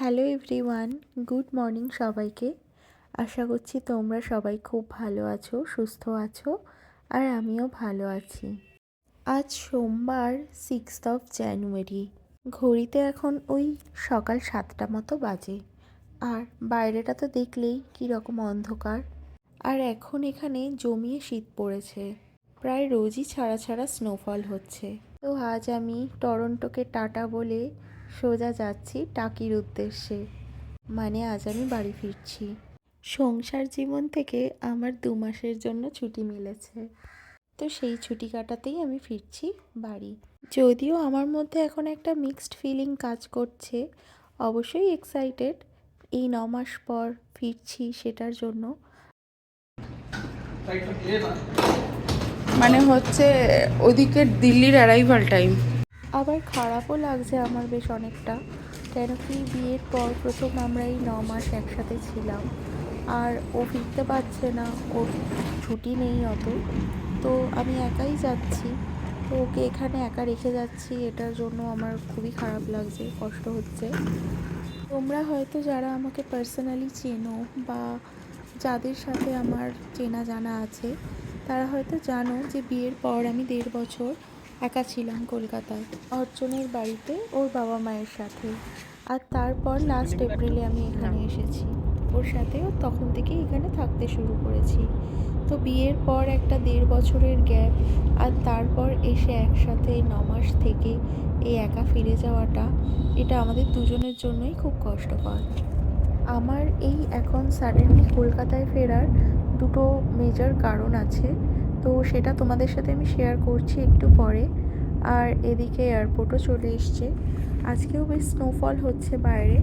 Hello everyone, good morning সবাইকে। আশা করছি তোমরা সবাই খুব ভালো আছো, সুস্থ আছো, আর আমিও ভালো আছি। আজ সোমবার সিক্সথ অফ জানুয়ারি ঘড়িতে এখন ওই সকাল সাতটা মতো বাজে। আর বাইরেটা তো দেখলেই কীরকম অন্ধকার। আর এখন এখানে জমিয়ে শীত পড়েছে। প্রায় রোজই ছাড়া ছাড়া স্নোফল হচ্ছে। তো আজ আমি টরন্টোকে টাটা বলে সোজা যাচ্ছি টাকির উদ্দেশ্যে। মানে আজ আমি বাড়ি ফিরছি। সংসার জীবন থেকে আমার দু মাসের জন্য ছুটি মিলেছে। তো সেই ছুটি কাটাতেই আমি ফিরছি বাড়ি। যদিও আমার মধ্যে এখন একটা মিক্সড ফিলিং কাজ করছে, অবশ্যই এক্সাইটেড এই ন মাস পর ফিরছি সেটার জন্য। মানে হচ্ছে ওদিকে দিল্লির অ্যারাইভাল টাইম আবার খারাপও লাগছে আমার বেশ অনেকটা। কেন কি বিয়ের পর প্রথম আমরা এই ন মাস একসাথে ছিলাম। আর ও ফিরতে পারছে না, ওর ছুটি নেই অত। তো আমি একাই যাচ্ছি। তো ওকে এখানে একা রেখে যাচ্ছি, এটার জন্য আমার খুবই খারাপ লাগছে, কষ্ট হচ্ছে। তোমরা হয়তো যারা আমাকে পার্সোনালি চেনো বা যাদের সাথে আমার চেনা জানা আছে, তারা হয়তো জানো যে বিয়ের পর আমি দেড় বছর একা ছিলাম কলকাতায়। অর্জনের বাড়িতে ওর বাবা মায়ের সাথে। আর তারপর লাস্ট এপ্রিলে আমি এখানে এসেছি। ওর সাথেও তখন থেকেই এখানে থাকতে শুরু করেছি। তো বিয়ের পর একটা দেড় বছরের গ্যাপ আর তারপর এসে একসাথে ন মাস থেকে এই একা ফিরে যাওয়াটা, এটা আমাদের দুজনের জন্যই খুব কষ্টকর। আমার এই এখন সাডেনলি কলকাতায় ফেরার দুটো মেজর কারণ আছে। তো সেটা তোমাদের সাথে আমি শেয়ার করছি একটু পরে। আর এদিকে এয়ারপোর্টও চলে এসছে। আজকেও বেশ স্নোফল হচ্ছে বাইরে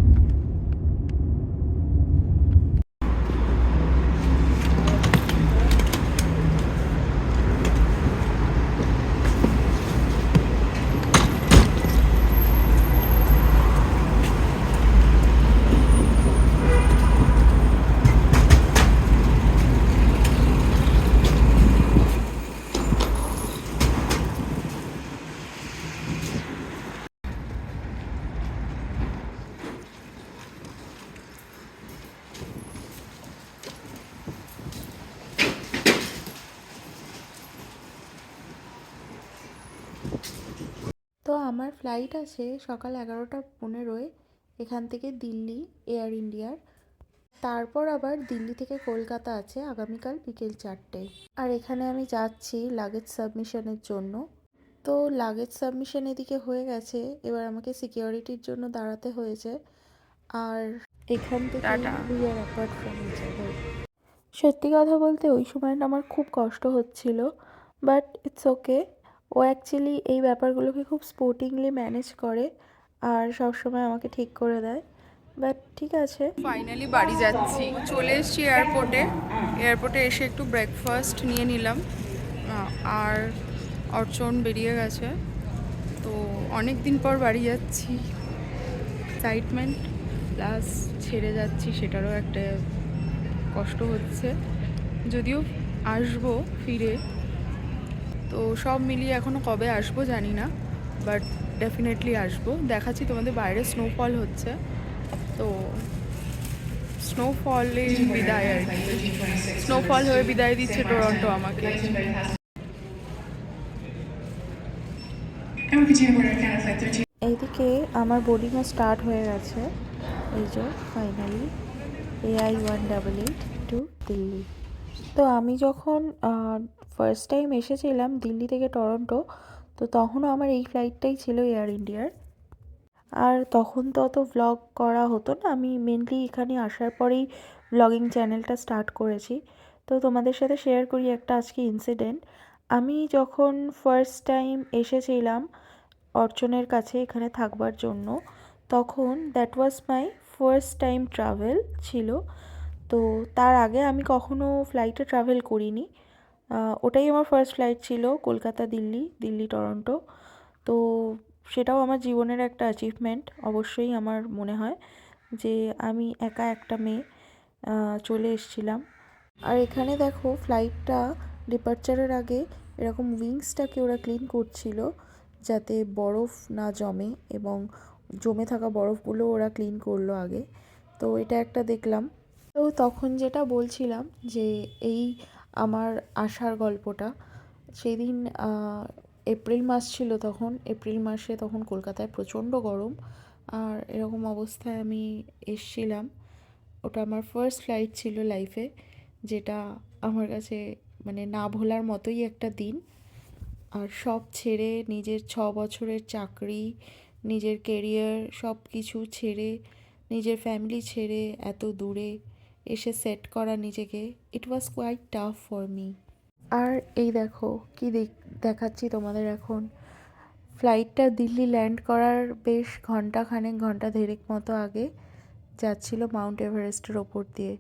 তো আমার ফ্লাইট আছে সকাল এগারোটা পনেরোয় এখান থেকে দিল্লি এয়ার ইন্ডিয়ার তারপর আবার দিল্লি থেকে কলকাতা আছে আগামীকাল বিকেল চারটে। আর এখানে আমি যাচ্ছি লাগেজ সাবমিশনের জন্য। তো লাগেজ সাবমিশন এদিকে হয়ে গেছে এবার আমাকে সিকিউরিটির জন্য দাঁড়াতে হয়েছে। আর এখান থেকে আর অ্যাপার্ট সত্যি কথা বলতে ওই সময়টা আমার খুব কষ্ট হচ্ছিল but it's okay O actually এই ব্যাপারগুলোকে খুব স্পোর্টিংলি ম্যানেজ করে আর সবসময় আমাকে ঠিক করে দেয়। বাট ঠিক আছে। ফাইনালি বাড়ি যাচ্ছি। চলে এসেছি এয়ারপোর্টে এয়ারপোর্টে এসে একটু ব্রেকফাস্ট নিয়ে নিলাম। আর অর্চন বেরিয়ে গেছে। তো অনেক দিন পর বাড়ি যাচ্ছি। এক্সাইটমেন্ট প্লাস ছেড়ে যাচ্ছি সেটারও একটা কষ্ট হচ্ছে। যদিও আসব ফিরে। তো সব মিলিয়ে এখনও কবে আসব জানি না বাট ডেফিনেটলি আসব। দেখাচ্ছি তোমাদের বাইরে স্নোফল হচ্ছে। তো স্নোফলে বিদায় আর কি। স্নোফল হয়ে বিদায় দিচ্ছে টরন্টো আমাকে। And we continue order kind of like 13. এইদিকে আমার বোর্ডিংও স্টার্ট হয়ে গেছে। এই যে finally AI one double eight two Delhi তো আমি যখন ফার্স্ট টাইম এসেছিলাম দিল্লি থেকে টরন্টো, তো তখনও আমার এই ফ্লাইটটাই ছিল এয়ার ইন্ডিয়ার আর তখন তো অত ভ্লগ করা হতো না, আমি মেনলি এখানে আসার পরেই ব্লগিং চ্যানেলটা স্টার্ট করেছি। তো তোমাদের সাথে শেয়ার করি একটা আজকে ইনসিডেন্ট আমি যখন ফার্স্ট টাইম এসেছিলাম অর্চনের কাছে এখানে থাকবার জন্য, তখন that was my first time travel ছিল। তো তার আগে আমি কখনো ফ্লাইটে ট্রাভেল করিনি। ওটাই আমার ফার্স্ট ফ্লাইট ছিল, কলকাতা, দিল্লি দিল্লি, টরন্টো। তো সেটাও আমার জীবনের একটা অ্যাচিভমেন্ট অবশ্যই আমার মনে হয় যে আমি একা একটা মেয়ে চলে এসেছিলাম। আর এখানে দেখো ফ্লাইটটা ডিপার্চারের আগে এরকম উইংসটাকে ওরা ক্লিন করছিল যাতে বরফ না জমে এবং জমে থাকা বরফগুলো ওরা ক্লিন করল আগে। তো এটা একটা দেখলাম। তো তখন যেটা বলছিলাম যে এই আমার আসার গল্পটা। সেদিন এপ্রিল মাস ছিল তখন। এপ্রিল মাসে তখন কলকাতায় প্রচণ্ড গরম। আর এরকম অবস্থায় আমি এসছিলাম। ওটা আমার ফার্স্ট ফ্লাইট ছিল লাইফে যেটা আমার কাছে মানে না ভোলার মতোই একটা দিন। আর সব ছেড়ে নিজের ছ বছরের চাকরি, নিজের কেরিয়ার সব কিছু ছেড়ে, নিজের ফ্যামিলি ছেড়ে এত দূরে এসে সেট করা নিজেকে। It was quite tough for me আর এই দেখো, কি দেখ- দেখাচ্ছি তোমাদের এখন। ফ্লাইটটা দিল্লি ল্যান্ড করার বেশ ঘণ্টা খানেক ঘণ্টা দেড়েক মতো আগে যাচ্ছিল মাউন্ট এভারেস্টের ওপর দিয়ে।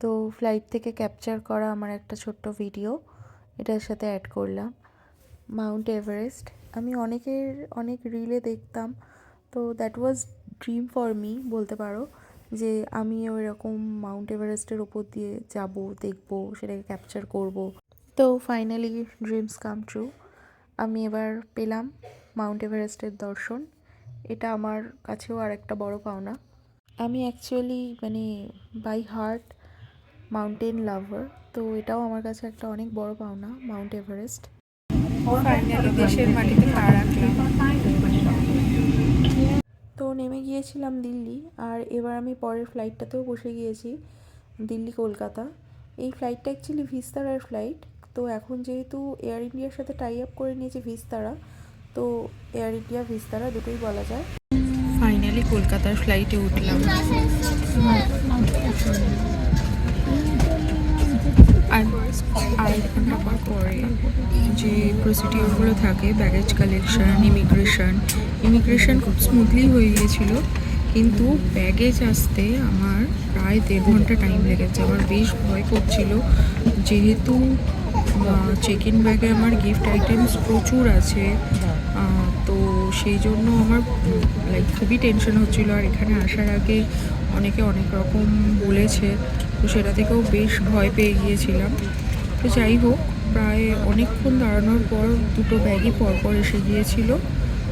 তো ফ্লাইট থেকে ক্যাপচার করা আমার একটা ছোট্ট ভিডিও এটার সাথে অ্যাড করলাম। মাউন্ট এভারেস্ট আমি অনেকের, অনেক রিলে দেখতাম। তো that was dream for me বলতে পারো। যে আমিও রকম মাউন্ট এভারেস্টের ওপর দিয়ে যাব, দেখব, সেটাকে ক্যাপচার করব। তো ফাইনালি ড্রিমস কাম ট্রু আমি এবার পেলাম মাউন্ট এভারেস্টের দর্শন। এটা আমার কাছেও আর একটা বড় পাওনা। আমি অ্যাকচুয়ালি মানে বাই হার্ট মাউন্টেন লাভার তো এটাও আমার কাছে একটা অনেক বড় পাওনা, মাউন্ট এভারেস্ট। দেশের মাটিতে পা রাখলাম। নেমে গিয়েছিলাম দিল্লি আর এবার আমি পরের ফ্লাইটটাতেও বসে গিয়েছি দিল্লি কলকাতা। এই ফ্লাইটটা অ্যাকচুয়ালি ভিস্তারার ফ্লাইট তো এখন যেহেতু এয়ার ইন্ডিয়ার সাথে টাই আপ করে নিয়েছে ভিস্তারা তো এয়ার ইন্ডিয়া ভিস্তারা দুটোই বলা যায়। ফাইনালি কলকাতার ফ্লাইটে উঠলাম। আর ঘণ্টা পরে যে প্রসিডিওরগুলো থাকে ব্যাগেজ কালেকশন ইমিগ্রেশন ইমিগ্রেশন খুব স্মুথলি হয়ে গিয়েছিল। কিন্তু ব্যাগেজ আসতে আমার প্রায় দেড় ঘণ্টা টাইম লেগেছে। আমার বেশ ভয় করছিল। যেহেতু চেক ইন ব্যাগে আমার গিফট আইটেমস প্রচুর আছে তো সেই জন্য আমার লাইক খুবই টেনশন হচ্ছিল। আর এখানে আসার আগে অনেকে অনেক রকম বলেছে, তো সেটা থেকেও বেশ ভয় পেয়ে গিয়েছিলাম। তো যাই হোক প্রায় অনেকক্ষণ দাঁড়ানোর পর দুটো ব্যাগই পরপর এসে গিয়েছিল।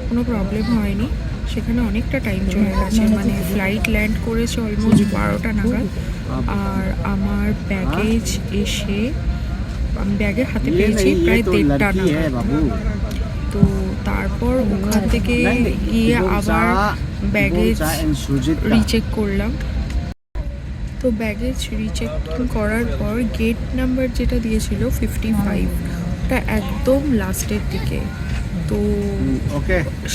কোনো প্রবলেম হয়নি। সেখানে অনেকটা টাইম চলে গেছে। মানে ফ্লাইট ল্যান্ড করেছে অলমোস্ট বারোটা নাগাদ। আর আমার ব্যাগেজ এসে আমি ব্যাগে হাতে পেয়েছি প্রায় দেড়টা নাগাদ। তো তারপর ওখান থেকে গিয়ে আবার ব্যাগেজ রিচেক করলাম। তো ব্যাগেজ রিচেকিং করার পর গেট নাম্বার যেটা দিয়েছিল ফিফটি ফাইভ ওটা একদম লাস্টের দিকে। তো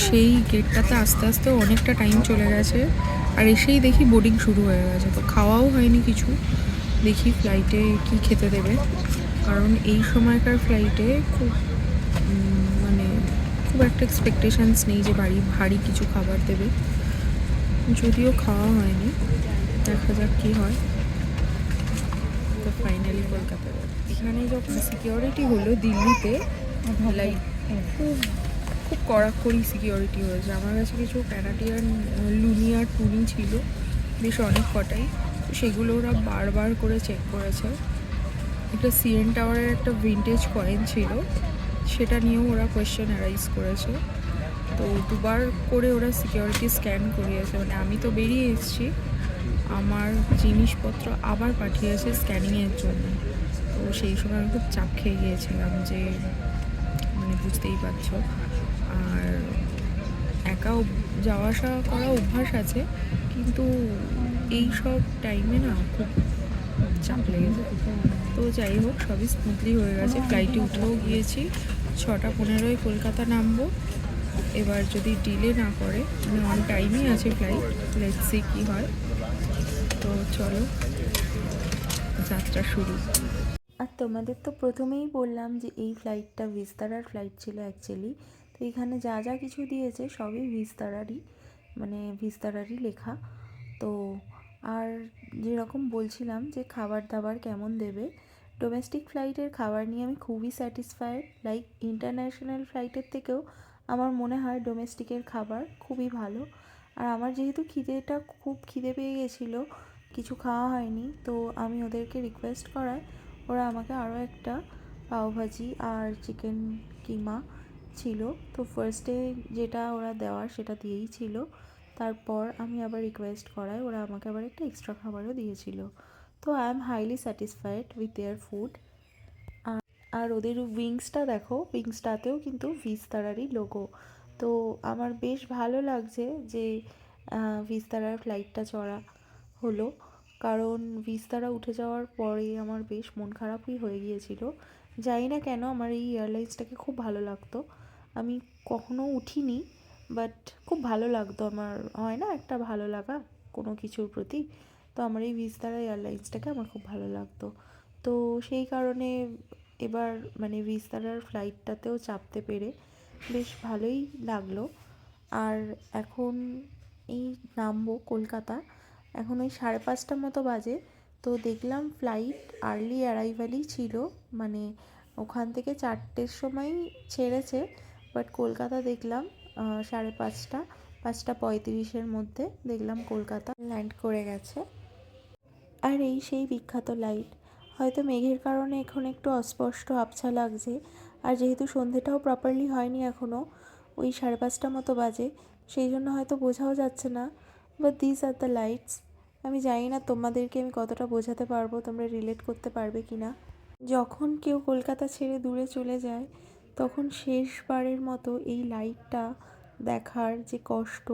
সেই গেটটাতে আস্তে আস্তে অনেকটা টাইম চলে গেছে আর এসেই দেখি বোর্ডিং শুরু হয়ে গেছে। তো খাওয়াও হয়নি কিছু দেখি ফ্লাইটে কি খেতে দেবে। কারণ এই সময়কার ফ্লাইটে খুব মানে খুব একটা এক্সপেকটেশানস নেই যে বাড়ি ভারী কিছু খাবার দেবে। যদিও খাওয়া হয়নি। দেখা যাক কী হয়। তো ফাইনালি কলকাতা এখানে যখন সিকিউরিটি হলো দিল্লিতে লাইক খুব খুব কড়াকড়ি সিকিউরিটি হয়েছে। আমার কাছে কিছু ক্যানাডিয়ান লুনিয়ার টুনি ছিল বেশ অনেক কটাই। তো সেগুলো ওরা বারবার করে চেক করেছে। একটা সিএন টাওয়ারের একটা ভিন্টেজ কয়েন ছিল সেটা নিয়েও ওরা কোয়েশ্চেন অ্যারাইজ করেছে। তো দুবার করে ওরা সিকিউরিটি স্ক্যান করিয়েছে। মানে আমি তো বেরিয়ে এসেছি আমার জিনিসপত্র আবার পাঠিয়েছে স্ক্যানিংয়ের জন্য। তো সেই সময় আমি খুব চাপ খেয়ে গিয়েছিলাম যে মানে বুঝতেই পারছ। আর একা যাওয়া আসা করা অভ্যাস আছে, কিন্তু এই সব টাইমে না খুব চাপ লেগে যায়। তো যাই হোক, সবই স্মুথলি হয়ে গেছে। ফ্লাইটে উঠেও গিয়েছি। ছটা পনেরোয় কলকাতা নামবো। এবার যদি ডিলে না করে মানে অন টাইমই আছে ফ্লাইট লেটস কী হয়। চলো, যাত্রা শুরু। আর তোমাদের তো প্রথমেই বললাম যে এই ফ্লাইটটা ভিস্তারার ফ্লাইট ছিল অ্যাকচুয়ালি তো এখানে যা যা কিছু দিয়েছে সবই ভিস্তারারই মানে ভিস্তারারই লেখা। তো আর যেরকম বলছিলাম যে খাবার দাবার কেমন দেবে ডোমেস্টিক ফ্লাইটের খাবার নিয়ে আমি খুবই স্যাটিসফাইড লাইক ইন্টারন্যাশনাল ফ্লাইটের থেকেও আমার মনে হয় ডোমেস্টিকের খাবার খুবই ভালো। আর আমার যেহেতু খিদেটা খুব খিদে পেয়ে গেছিল কিছু খাওয়া হয়নি, তো আমি ওদেরকে রিকোয়েস্ট করায় ওরা আমাকে আরও একটা পাওভাজি আর চিকেন কিমা ছিল। তো ফার্স্টে যেটা ওরা দেওয়ার সেটা দিয়েই ছিল। তারপর আমি আবার রিকোয়েস্ট করায় ওরা আমাকে আবার একটা এক্সট্রা খাবারও দিয়েছিল। তো I am highly satisfied with their food আর ওদের উইংসটা দেখো উইংসটাতেও কিন্তু ভিস্তারারই লোগো তো আমার বেশ ভালো লাগছে যে ভিস্তারার ফ্লাইটটা চড়া। হলো। কারণ ভিস্তারা উঠে যাওয়ার পরে আমার বেশ মন খারাপই হয়ে গিয়েছিল। জানি না কেন আমার এই এয়ারলাইন্সটাকে খুব ভালো লাগতো। আমি কখনো উঠিনি, বাট খুব ভালো লাগতো আমার। হয় না একটা ভালো লাগা কোনো কিছুর প্রতি? তো আমার এই ভিস্তারা এয়ারলাইন্সটাকে আমার খুব ভালো লাগতো। তো সেই কারণে এবার মানে ভিস্তারার ফ্লাইটটাতেও চাপতে পেরে বেশ ভালোই লাগল। আর এখন এই নামবো কলকাতা। এখন ওই সাড়ে পাঁচটার মতো বাজে। তো দেখলাম ফ্লাইট আর্লি অ্যারাইভালই ছিল। মানে ওখান থেকে চারটের সময় ছেড়েছে। বাট কলকাতা দেখলাম সাড়ে পাঁচটা পাঁচটা পঁয়ত্রিশের মধ্যে দেখলাম কলকাতা ল্যান্ড করে গেছে। আর এই সেই বিখ্যাত লাইট হয়তো মেঘের কারণে এখন একটু অস্পষ্ট আবছা লাগছে। আর যেহেতু সন্ধেটাও প্রপারলি হয়নি এখনও ওই সাড়ে পাঁচটা মতো বাজে। সেই জন্য হয়তো বোঝাও যাচ্ছে না। But this are the lights আমি জানি না তোমাদেরকে আমি কতটা বোঝাতে পারব, তোমরা রিলেট করতে পারবে কি না। যখন কেউ কলকাতা ছেড়ে দূরে চলে যায়, তখন শেষবারের মতো এই লাইটটা দেখার যে কষ্ট,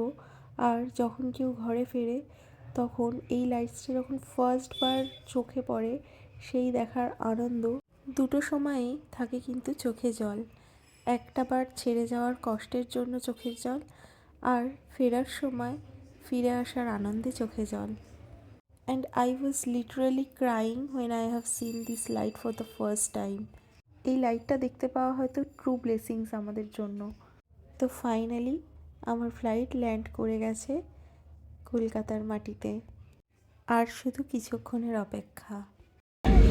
আর যখন কেউ ঘরে ফেরে, তখন এই লাইটসটা যখন ফার্স্ট বার চোখে পড়ে, সেই দেখার আনন্দ দুটো সময়ই থাকে কিন্তু চোখে জল। একটা বার ছেড়ে যাওয়ার কষ্টের জন্য চোখের জল, আর ফেরার সময় ফিরে আসার আনন্দে চোখে জল। And I was literally crying when I have seen this light for the first time এই লাইটটা দেখতে পাওয়া হয়তো ট্রু ব্লেসিংস আমাদের জন্য তো ফাইনালি আমার ফ্লাইট ল্যান্ড করে গেছে কলকাতার মাটিতে আর শুধু কিছুক্ষণের অপেক্ষা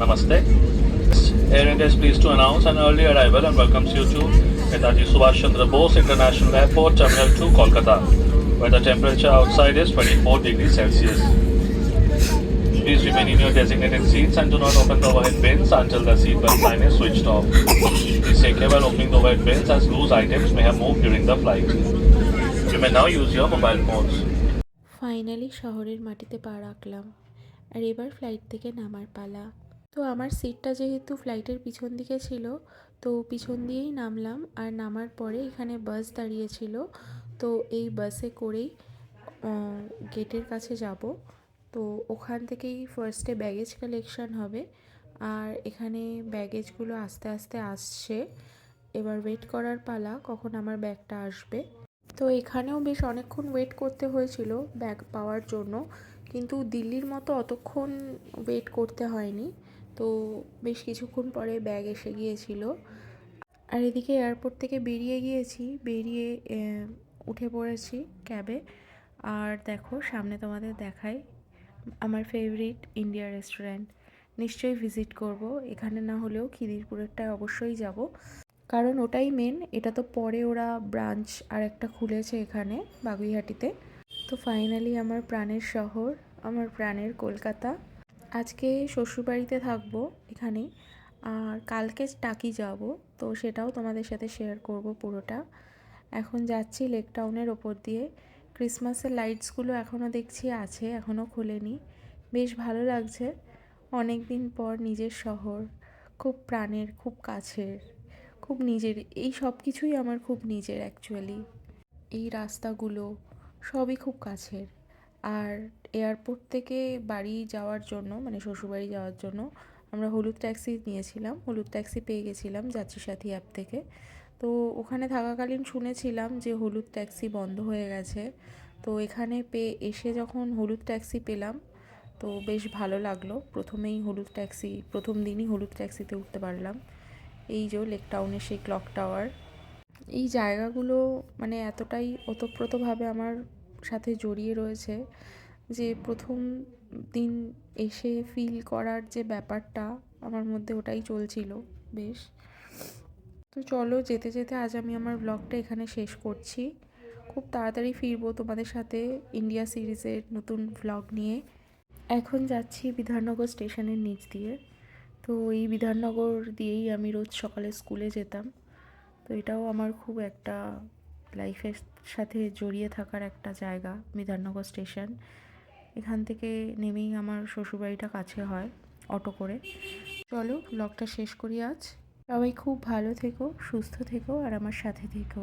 Namaste. Air India is pleased to announce an early arrival and welcomes you to Netaji Subhash Chandra Bose International Airport, Terminal 2, Kolkata, where the temperature outside is 24 degrees Celsius. Please remain in your designated seats and do not open the overhead bins until the seatbelt sign is switched off. Take care while opening the overhead bins as loose items may have moved during the flight. You may now use your mobile phones. Finally শহরের মাটিতে পা রাখলাম আর এবার flight থেকে নামার পালা তো আমার সিটটা যেহেতু ফ্লাইটের পিছন দিকে ছিল তো পিছন দিয়েই নামলাম আর নামার পরে এখানে বাস দাঁড়িয়েছিল তো এই বাসে করেই গেটের কাছে যাব তো ওখান থেকেই ফার্স্টে ব্যাগেজ কালেকশন হবে। আর এখানে ব্যাগেজগুলো আস্তে আস্তে আসছে। এবার ওয়েট করার পালা, কখন আমার ব্যাগটা আসবে। তো এখানেও বেশ অনেকক্ষণ ওয়েট করতে হয়েছিল ব্যাগ পাওয়ার জন্য। কিন্তু দিল্লির মতো অতক্ষণ ওয়েট করতে হয়নি। তো বেশ কিছুক্ষণ পরে ব্যাগ এসে গিয়েছিল। আর এদিকে এয়ারপোর্ট থেকে বেরিয়ে গিয়েছি। বেরিয়ে উঠে পড়েছি ক্যাবে আর দেখো, সামনে তোমাদের দেখাই আমার ফেভারিট ইন্ডিয়া রেস্টুরেন্ট নিশ্চয়ই ভিজিট করব। এখানে না হলেও খিদিরপুরেরটায় অবশ্যই যাব। কারণ ওটাই মেন এটা তো পরে ওরা ব্রাঞ্চ আর একটা খুলেছে এখানে, বাগুইহাটিতে। তো ফাইনালি আমার প্রাণের শহর, আমার প্রাণের কলকাতা। আজকে শ্বশুরবাড়িতে থাকব এখানে আর কালকে টাকি যাব। তো সেটাও তোমাদের সাথে শেয়ার করব পুরোটা। এখন যাচ্ছি লেক টাউনের ওপর দিয়ে। ক্রিসমাসের লাইটসগুলো এখনও দেখছি আছে, এখনও খোলেনি। বেশ ভালো লাগছে। অনেক দিন পর নিজের শহর, খুব প্রাণের, খুব কাছের, খুব নিজের, এই সব কিছুই আমার খুব নিজের অ্যাকচুয়ালি এই রাস্তাগুলো সবই খুব কাছের। আর এয়ারপোর্ট থেকে বাড়ি যাওয়ার জন্য মানে শ্বশুরবাড়ি যাওয়ার জন্য আমরা হলুদ ট্যাক্সি নিয়েছিলাম। হলুদ ট্যাক্সি পেয়ে গেছিলাম যাত্রী সাথী অ্যাপ থেকে। তো ওখানে থাকাকালীন শুনেছিলাম যে হলুদ ট্যাক্সি বন্ধ হয়ে গেছে। তো এখানে পেয়ে এসে যখন হলুদ ট্যাক্সি পেলাম, তো বেশ ভালো লাগল। প্রথমেই হলুদ ট্যাক্সি, প্রথম দিনই হলুদ ট্যাক্সিতে উঠতে পারলাম। এই যে লেক টাউনের সেই ক্লক টাওয়ার। এই জায়গাগুলো মানে এতটাই ওতপ্রোতভাবে আমার সাথে জড়িয়ে রয়েছে যে প্রথম দিন এসে ফিল করার যে ব্যাপারটা আমার মধ্যে ওটাই চলছিল বেশ। তো চলো যেতে যেতে আজ আমি আমার ব্লগটা এখানে শেষ করছি। খুব তাড়াতাড়ি ফিরবো তোমাদের সাথে ইন্ডিয়া সিরিজের নতুন ব্লগ নিয়ে। এখন যাচ্ছি বিধাননগর স্টেশনের নিচ দিয়ে। তো এই বিধাননগর দিয়েই আমি রোজ সকালে স্কুলে যেতাম। তো এটাও আমার খুব একটা লাইফের সাথে জড়িয়ে থাকার একটা জায়গা বিধাননগর স্টেশন এখান থেকে নেমেই আমার শ্বশুরবাড়িটা কাছে হয় অটো করে। চলো ব্লগটা শেষ করি আজ। সবাই খুব ভালো থেকো সুস্থ থেকো আর আমার সাথে থেকো।